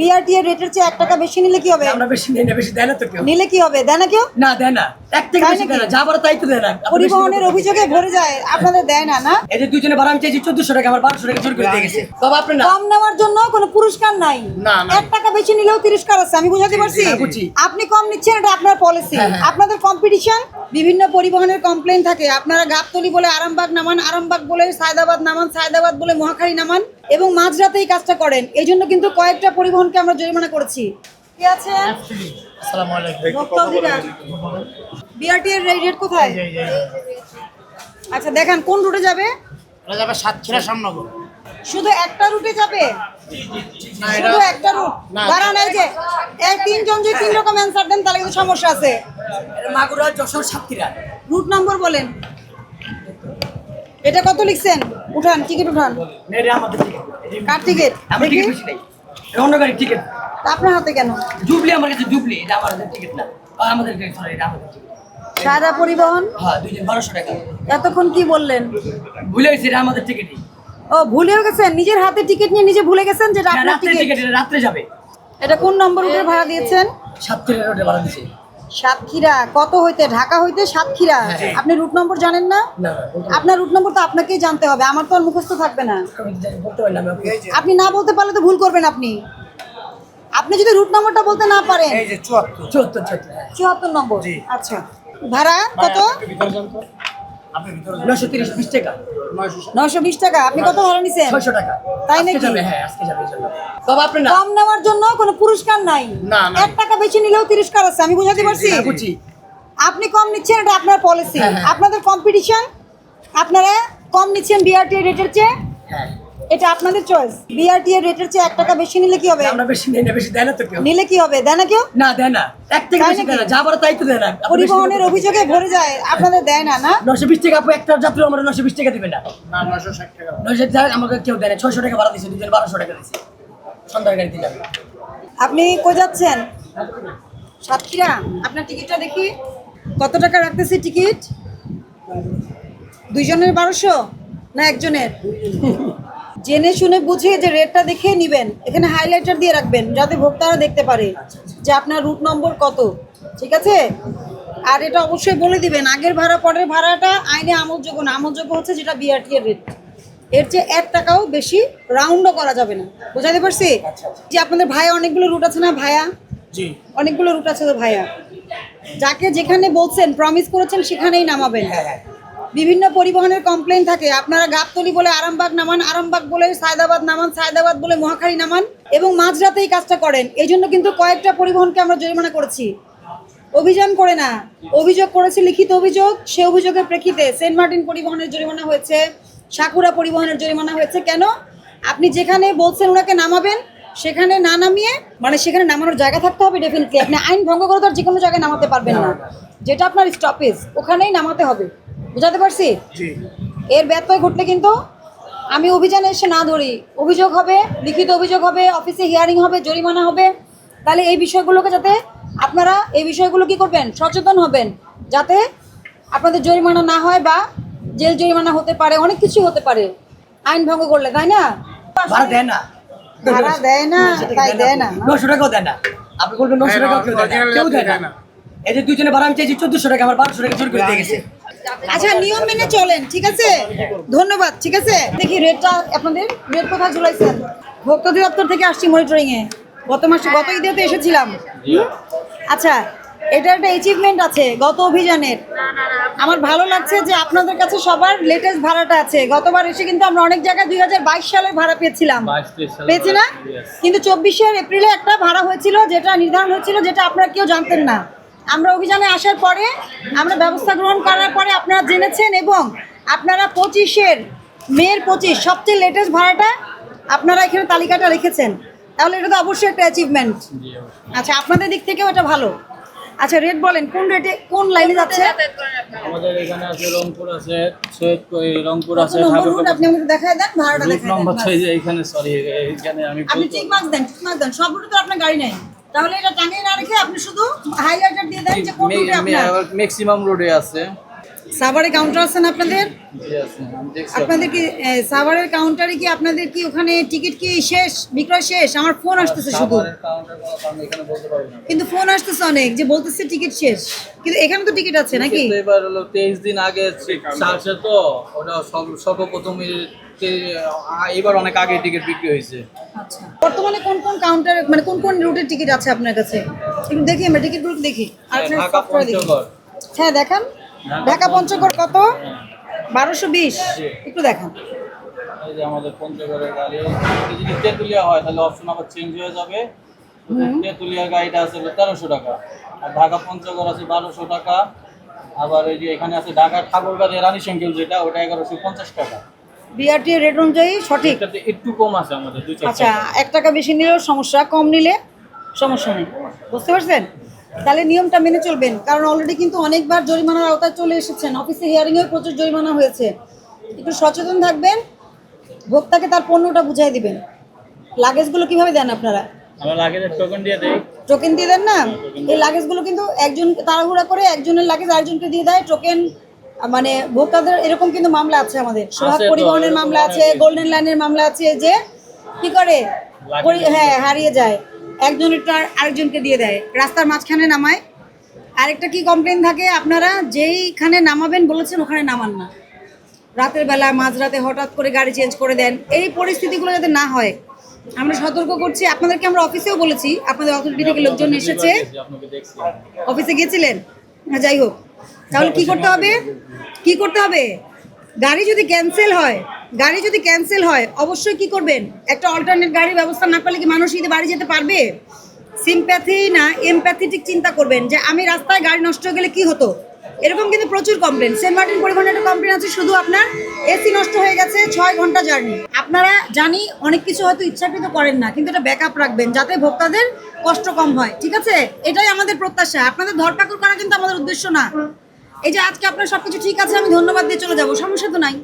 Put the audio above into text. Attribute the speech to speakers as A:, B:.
A: BRT এর রেটের চেয়ে এক টাকা বেশি নিলে কি হবে?
B: আমরা বেশি নেই না বেশি দেয় না তো কেউ।
A: নিলে কি হবে? দেয় না কেউ?
B: না দেয় না। এক থেকে বেশি
A: নাকি?
B: দেয় না। যা বড় তাই তো দেয় না।
A: পরিবহনের অভিযোগে ভরে যায় আপনাদের দেয় না না?
B: এই যে দুজনে ভাড়া আমি চাইছি চোদ্দশো টাকা আমার বারোশো টাকা চুরি করে দিয়ে গেছে। বাবা আপনি না।
A: কম নেওয়ার জন্য কোনো পুরস্কার নাই।
C: না, না।
A: এক টাকা বেশি নিলেও তিরস্কার আছে আমি বুঝাতে পারছি? আপনি কম নিচ্ছেন এটা আপনার পলিসি
B: হ্যাঁ, হ্যাঁ।
A: আপনাদের কম্পিটিশন বিভিন্ন পরিবহনের কমপ্লেন থাকে। আপনারা গাবতলি বলে আরামবাগ নামান আরামবাগ বলে সায়দাবাদ নামান সায়দাবাদ বলে মহাখালী নামান। এবং মাঝরাতে এই কাজটা করেন। এই জন্য কিন্তু কয়েকটা পরিবহনকে আমরা জরিমানা করেছি। কি আছে বিআরটি এর রেট কোথায়? আচ্ছা দেখান কোন রুটে যাবে?
C: যাবে সাতক্ষীরা সামনগর
A: শুধু একটা রুটে যাবে? শুধু একটা রুট
C: না।
A: দাঁড়ান এই যে এই তিনজন যদি তিন রকম অ্যান্সার দেন তাহলে কিন্তু সমস্যা আছে।
B: মাগুরা যশোর সাতক্ষীরা।
A: রুট নম্বর বলেন। এটা কত লিখছেন? উঠান টিকিট উঠান। কার টিকিট
B: আমার টিকিট নেই। অন্য গাড়ির টিকিট
A: আপনার হাতে কেন?
B: জুবলি আমার কাছে জুবলি এটা আমাদের টিকিট না। আমাদের গাড়ি sorry, এটা আমাদের
A: সায়দা পরিবহন?
B: হ্যাঁ দুইজন বারোশো টাকা।
A: এতক্ষণ কি বললেন?
B: ভুলে গেছি এটা আমাদের টিকিটই
A: ও ভুলেও গেছেন? নিজের হাতে টিকিট নিয়ে নিজে ভুলে গেছেন যেটা আপনার
B: রাত্রে
A: টিকিট
B: রাত্রে যাবে।
A: এটা কোন নম্বর রুটে ভাড়া দিয়েছেন?
B: সাতক্ষীরা রোডে ভাড়া
A: সাতক্ষীরা কত হইতে ঢাকা হইতে সাতক্ষীরা?
B: হ্যাঁ।
A: আপনি রুট নম্বর জানেন না? আপনার রুট নম্বর তো আপনাকেই জানতে হবে আমার তো আর মুখস্থ থাকবে না। আপনি না বলতে পারলে তো ভুল করবেন আপনি। আপনি যদি রুট নম্বরটা বলতে না পারেন।
C: এই চুয়াত্তর।
B: চুয়াত্তর চুয়াত্তর হ্যাঁ
A: নম্বর আচ্ছা। ভাড়া কত?
B: তিরিশ বিশ টাকা।
C: নয়শো
A: নয়শো বিশ টাকা? আপনি কত ভাড়া নিছেন?
B: ছয়শো টাকা।
A: তাই নাকি?
B: হ্যাঁ আজকে যাবে বাবা আপনি
A: কম নেওয়ার জন্য কোনো পুরস্কার নাই।
C: না।
A: এক টাকা বেশি নিলেও তিরস্কার আছে আমি বুঝাতে পারছি?
B: হ্যাঁ,
A: আপনি কম নিচ্ছেন এটা আপনার পলিসি
B: হ্যাঁ।
A: আপনাদের কম্পিটিশন আপনারা কম নিচ্ছেন বিআরটি রেটের চেয়ে।
B: হ্যাঁ।
A: এটা আপনাদের চয়েস বিআরটি এর রেটের চেয়ে এক টাকা বেশি নিলে কি হবে?
B: আমরা বেশি নেই না বেশি দেয় না তো কেউ।
A: নিলে কি হবে? দেয় না কেউ?
B: না দেয় না। এক থেকে বেশি দেয় না। যা বড় তাই তো দেয় না।
A: পরিবহনের অভিযোগে ভরে যায়। আপনাদের দেয় না না?
B: নশো বিশ টাকা আপু একটা যাত্রী আমরা নশো বিশ টাকা দিবেন না।
C: না নয়শো ষাট টাকা।
B: নশো টাকা আমাকে কেউ দেয় না। ছয়শো টাকা ভাড়া দিচ্ছে দুজন বারোশো টাকা দিচ্ছে সন্ধ্যার গাড়িতে যাবে
A: আপনি কই যাচ্ছেন? সাতক্ষীরা? আপনার টিকিটটা দেখি। কত টাকা রাখতেছি টিকিট? দুইজনের বারোশো না একজনের? জেনে শুনে বুঝে যে রেটটা দেখে নেবেন এখানে হাইলাইটার দিয়ে রাখবেন যাতে ভোক্তারা দেখতে পারে যে আপনার রুট নম্বর কত ঠিক আছে? আর এটা অবশ্যই বলে দিবেন আগের ভাড়া পরের ভাড়াটা আইনে আমলযোগ্য না আমলযোগ্য হচ্ছে যেটা বিআরটি এর রেট এর চেয়ে এক টাকাও বেশি রাউন্ডও করা যাবে না বোঝাতে পারছি? যে আপনাদের ভাইয়া অনেকগুলো রুট আছে না ভাইয়া? অনেকগুলো রুট আছে তো ভাইয়া। যাকে যেখানে বলছেন প্রমিস করেছেন সেখানেই নামাবেন।
B: হ্যাঁ হ্যাঁ।
A: বিভিন্ন পরিবহনের কমপ্লেন থাকে। আপনারা গাবতলি বলে আরামবাগ নামান আরামবাগ বলে সায়দাবাদ নামান সায়দাবাদ বলে মহাখালী নামান এবং মাঝরাতে এই কাজটা করেন। এই জন্য কিন্তু কয়েকটা পরিবহনকে আমরা জরিমানা করেছি। অভিযান করে না। অভিযোগ করেছি লিখিত অভিযোগ। সে অভিযোগের প্রেক্ষিতে সেন্ট মার্টিন পরিবহনের জরিমানা হয়েছে সাকুরা পরিবহনের জরিমানা হয়েছে। কেন? আপনি যেখানে বলছেন ওনাকে নামাবেন সেখানে না নামিয়ে মানে সেখানে নামানোর জায়গা থাকতে হবে ডেফিনেটলি আপনি আইন ভঙ্গ করে তো আর যে কোনো জায়গায় নামাতে পারবেন না। যেটা আপনার স্টপেজ ওখানেই নামাতে হবে। বুঝাতে পারছি? এর ব্যত্যয় ঘটলে কিন্তু আমি অভিযানে এসে না ধরি। অভিযোগ হবে লিখিত অভিযোগ হবে অফিসে হিয়ারিং হবে জরিমানা হবে। তাহলে এই বিষয়গুলোকে যাতে আপনারা এই বিষয়গুলো কি করবেন? সচেতন হবেন। যাতে আপনাদের জরিমানা না হয় বা জেল জরিমানা হতে পারে অনেক কিছু হতে পারে। আইন ভঙ্গ করলে তাই না?
B: দেয় না।
A: ভাড়া দেয় না তাই দেয় না।
B: নশো টাকাও দেয় না। আপনি বলবেন নশো টাকাও কেউ দেয় না।
C: original
B: কেউ দেয়
C: দেয়
B: না।
C: না।
B: এই যে দুজনে ভাড়া আমি চাইছি চোদ্দশো টাকা আমার বারোশো টাকা চুরি করে দিয়ে গেছে।
A: আচ্ছা নিয়ম মেনে চলেন ঠিক আছে? ধন্যবাদ ঠিক আছে? দেখি রেটটা আপনাদের রেট কোথায় ঝুলাইছেন ভোক্তা অধিদপ্তর থেকে আসছি মনিটরিং এ গত মাসে গত ঈদে তো এসেছিলাম আচ্ছা এটা একটা অ্যাচিভমেন্ট আছে গত অভিযানের। আমার ভালো লাগছে যে আপনাদের কাছে সবার লেটেস্ট ভাড়াটা আছে। গতবার এসে কিন্তু আমরা অনেক জায়গায় দুই হাজার বাইশ সালের ভাড়া পেয়েছিলাম। পেয়েছি না? কিন্তু চব্বিশের এপ্রিলে একটা ভাড়া হয়েছিল যেটা নির্ধারণ হয়েছিল যেটা আপনারা কেউ জানতেন না। আমরা অভিযানে আসার পরে আমরা ব্যবস্থা গ্রহণ করার পরে আপনারা জেনেছেন এবং আপনারা পঁচিশের মেয়ের পঁচিশ সবচেয়ে লেটেস্ট ভাড়াটা আপনারা এখানে তালিকাটা রেখেছেন। তাহলে এটা তো অবশ্যই একটা অ্যাচিভমেন্ট আচ্ছা আপনাদের দিক থেকেও এটা ভালো। আচ্ছা রেট বলেন কোন রেটে কোন লাইনে যাচ্ছে?
D: আমাদের এখানে আছে রংপুর আছে সৈয়দ এই রংপুর আছে
A: নম্বর
D: ঠাকুর
A: আপনি আমাকে দেখায় দেন ভাড়াটা দেখায়
D: নম্বর
A: দেন
D: ছয় যে এখানে সরি এখানে আমি
A: আপনি ঠিক মার্কস দেন ঠিক মার্কস দেন সব রুটে তো আপনার গাড়ি নেই। তাহলে এটা টাঙিয়ে না রেখে আপনি শুধু হাইলাইটার দিয়ে দেন যে কোন রুটে আপনার।
D: ম্যাক্সিমাম রোডে আছে।
A: সাভারে কাউন্টার আছে না আপনাদের? আপনাদের। কি সাভারের কাউন্টারে কি আপনাদের কি ওখানে টিকিট কি শেষ বিক্রয় শেষ? আমার ফোন আসতেছে শুধু। কিন্তু ফোন আসতেছে অনেক যে বলতেছে টিকিট শেষ। কিন্তু এখানে তো টিকিট আছে নাকি?
D: এবার হলো তেইশ দিন আগে তো ওটা আ- এবার অনেক আগে টিকিট বিক্রি হয়েছে।
A: আচ্ছা। বর্তমানে কোন কোন কাউন্টার মানে কোন কোন রুটের টিকিট আছে আপনার কাছে? একটু দেখি আমরা টিকিটগুলো দেখি। আর
D: হ্যাঁ, ঢাকা
A: দেখি। হ্যাঁ দেখান। ঢাকা পঞ্চগড় কত? বারোশো বিশ। একটু দেখান।
D: এই যে আমাদের পঞ্চগড়ের গাড়ি। যদি তেঁতুলিয়া হয় তাহলে অপশন আবার চেঞ্জ হয়ে যাবে। তেঁতুলিয়ার গাড়িটা আছে তেরোশো টাকা। আর ঢাকা পঞ্চগড় আছে বারোশো টাকা। আবার এই যে এখানে আছে ঢাকা ঠাকুরগাঁও রানী সাইকেল যেটা ওটা এগারোশো পঞ্চাশ টাকা।
A: বিআরটি রেট অনুযায়ী সঠিক।
D: একটু কম আছে আমাদের
A: আচ্ছা। এক টাকা বেশি নিলেও সমস্যা কম নিলে সমস্যা নেই। বুঝতে পারছেন? তাহলে নিয়মটা মেনে চলবেন কারণ অলরেডি কিন্তু অনেকবার জরিমানার আওতায় চলে এসেছেন। অফিসে হিয়ারিংয়েও প্রচুর জরিমানা হয়েছে। একটু সচেতন থাকবেন ভোক্তাকে তার পণ্যটা বুঝাই দিবেন। লাগেজগুলো কীভাবে দেন আপনারা?
D: টোকেন দিয়ে দেই।
A: টোকেন দিয়ে দেন না? এই লাগেজগুলো কিন্তু একজন তাড়াহুড়া করে একজনের লাগেজ আরেকজনকে দিয়ে দেয় টোকেন মানে ভোক্তাদের এরকম কিন্তু মামলা আছে আমাদের। সোহাগ পরিবহনের মামলা আছে গোল্ডেন লাইনের মামলা আছে যে কি করে? হ্যাঁ হারিয়ে যায়। একজনেরটা আরেকজনকে দিয়ে দেয়। রাস্তার মাঝখানে নামায়। আরেকটা কি কমপ্লেন থাকে আপনারা? যেইখানে নামাবেন বলেছেন ওখানে নামান না। রাতের বেলা মাঝরাতে হঠাৎ করে গাড়ি চেঞ্জ করে দেন। এই পরিস্থিতিগুলো যাতে না হয় আমরা সতর্ক করছি। আপনাদেরকে আমরা অফিসেও বলেছি। আপনাদের অথরিটি থেকে লোকজন এসেছে। অফিসে গেছিলেন না যাই হোক। তাহলে কি করতে হবে? কি করতে হবে? গাড়ি যদি ক্যান্সেল হয়, গাড়ি যদি ক্যান্সেল হয়, অবশ্যই কি করবেন? একটা অল্টারনেট গাড়ির ব্যবস্থা না করলে কি মানুষ ঈদে বাড়ি যেতে পারবে? সিম্প্যাথি না এমপ্যাথেটিক চিন্তা করবেন যে আমি রাস্তায় গাড়ি নষ্ট হয়ে গেলে কি হতো? এরকম কিন্তু প্রচুর কমপ্লেন সেন্ট মার্টিন পরিবহনের একটা কমপ্লেন আছে, শুধু আপনার এসি নষ্ট হয়ে গেছে ছয় ঘণ্টা জার্নি আপনারা জানি অনেক কিছু হয়তো ইচ্ছাকৃত করেন না, কিন্তু এটা ব্যাকআপ রাখবেন যাতে ভোক্তাদের কষ্ট কম হয়, ঠিক আছে? এটাই আমাদের প্রত্যাশা। আপনাদের ধরপাকড় করা কিন্তু আমাদের উদ্দেশ্য না। এই যে আজকে আপনার সবকিছু ঠিক আছে, আমি ধন্যবাদ দিয়ে চলে যাব, সমস্যা তো নাই।